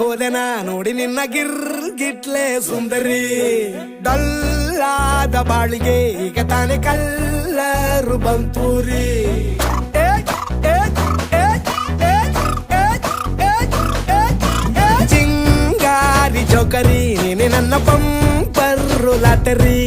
ಹೋದೆನ ನೋಡಿ ನಿನ್ನ ಗಿರ್ ಗಿಟ್ಲೆ ಸುಂದರಿ. ಡಲ್ಲಾದ ಬಾಳಿಗೆ ಈಗ ತಾನೆ ಕಲ್ಲರು ಬಂತೂರಿ. ಏ, ಏ, ಏ, ಏ, ಏ, ಏ, ಏ, ಚಿಂಗಾರಿ ಜೋಕರಿ ನೀನೆ ನನ್ನ ಪಂಪರ್ರು ಲಾಟರಿ.